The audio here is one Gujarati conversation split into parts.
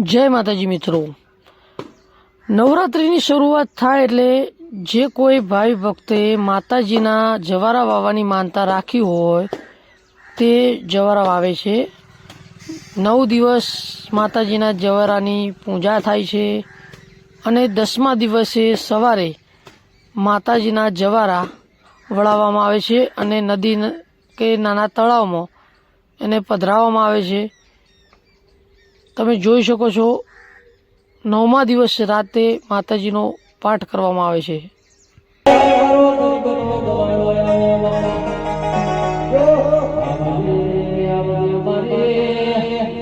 જય માતાજી મિત્રો. નવરાત્રિની શરૂઆત થાય એટલે જે કોઈ ભાઈ ભક્તે માતાજીના જવારા વાવવાની માનતા રાખી હોય તે જવારા વાવે છે. નવ દિવસ માતાજીના જવારાની પૂજા થાય છે અને દસમા દિવસે સવારે માતાજીના જવારા વળાવવામાં આવે છે અને નદી કે નાના તળાવમાં એને પધરાવવામાં આવે છે. તમે જોઈ શકો છો નવમા દિવસ રાતે માતાજીનો પાઠ કરવામાં આવે છે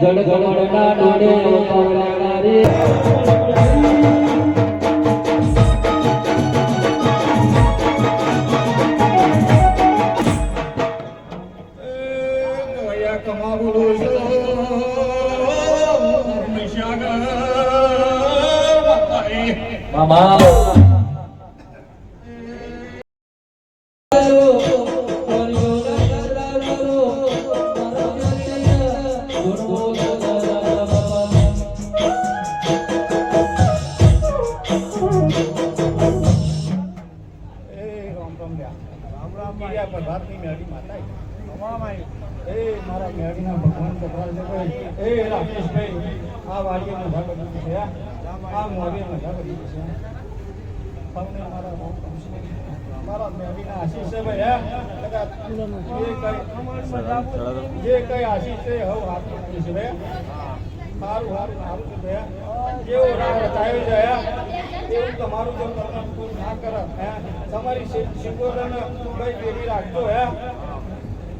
ગડગડના મામા રામ રામ લ્યા. રામ રામ કીર્યા પ્રભાતની મેળી માતા. અમામાય. એ મારા મેળીના ભગવાન કપડાં છે. એ રાકેશભાઈ, આ વાડીએ મજા કરી છે આ. મોડીએ મજા કરી છે મારા બહુ આશીષ છે ભાઈ હે. કદાચ જે કઈ જે કઈ આશીષ છે હવે હાથ મૂકી છે ભાઈ સારું સારું સારું છે ભાઈ જેવો રાહ રચાયો છે હા. એવું તમારું જો કર્મ ના કરે હે. તમારી સિંગોરને કઈ પેલી રાખજો હે.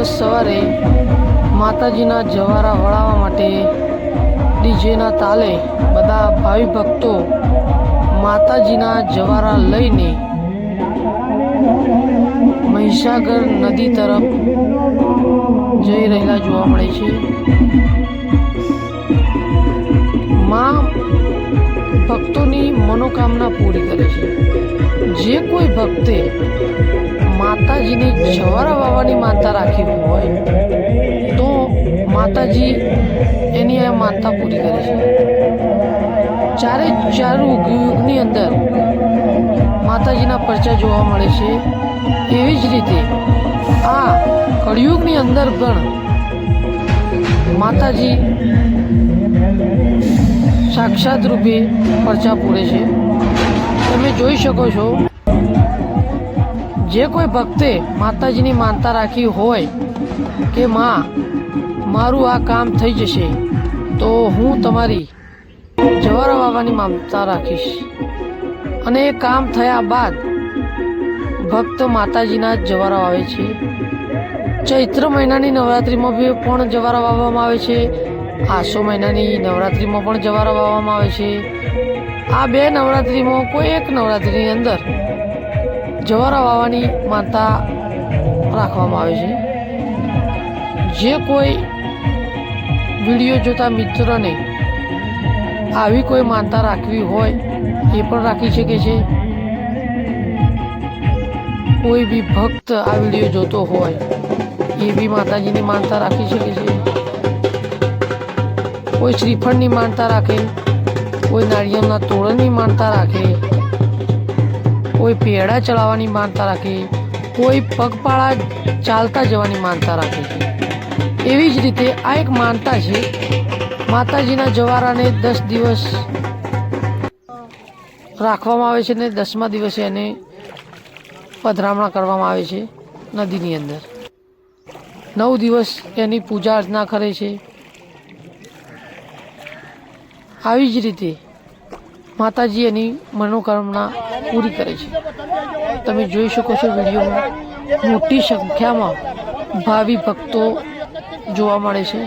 દિવસ સવારે માતાજીના જવારા વળાવવા માટે ડીજેના તાલે બધા ભાવિ ભક્તો માતાજીના જવારા લઈને મહીસાગર નદી તરફ જઈ રહેલા જોવા મળે છે. માં ભક્તોની મનોકામના પૂરી કરે છે. જે કોઈ ભક્તે માતાજીની જવારા વાવાની માનતા રાખી હોય તો માતાજી એની આ માનતા પૂરી કરે છે. ચારે ચાર યુગની અંદર માતાજીના પરચા જોવા મળે છે, એવી જ રીતે આ કળિયુગની અંદર પણ માતાજી સાક્ષાત રૂપે પરચા પૂરે છે. તમે જોઈ શકો છો જે કોઈ ભક્તે માતાજીની માનતા રાખી હોય કે માં, મારું આ કામ થઈ જશે, તો હું તમારી જવારા બાબાની માનતા રાખીશ. અને એ કામ થયા બાદ ભક્ત માતાજીના જ જવારા વાવે છે. ચૈત્ર મહિનાની નવરાત્રિમાં બી પણ જવારા વાવવામાં આવે છે. આસો મહિનાની નવરાત્રિમાં પણ જવારા વાવવામાં આવે છે. આ બે નવરાત્રિમાં કોઈ એક નવરાત્રિની અંદર જવારા વાવાની માનતા રાખવામાં આવે છે. જે કોઈ વીડિયો જોતા મિત્રને આવી કોઈ માનતા રાખવી હોય, એ પણ રાખી શકે છે. કોઈ બી ભક્ત આ વીડિયો જોતો હોય, એ બી માતાજીની માનતા રાખી શકે છે. કોઈ શ્રીફળની માનતા રાખે, કોઈ નાળિયેરના તોરણની માનતા રાખે કોઈ પેડા ચડાવવાની માનતા રાખે, કોઈ પગપાળા ચાલતા જવાની માનતા રાખે. છે એવી જ રીતે આ એક માનતા છે, માતાજીના જવારાને દસ દિવસ રાખવામાં આવે છે ને દસમા દિવસે એને પધરામણા કરવામાં આવે છે નદીની અંદર. નવ દિવસ એની પૂજા અર્ચના કરે છે. આવી જ રીતે માતાજી એની મનોકામના પૂરી કરે છે. તમે જોઈ શકો છો વિડીયોમાં મોટી સંખ્યામાં ભાવિ ભક્તો જોવા મળે છે.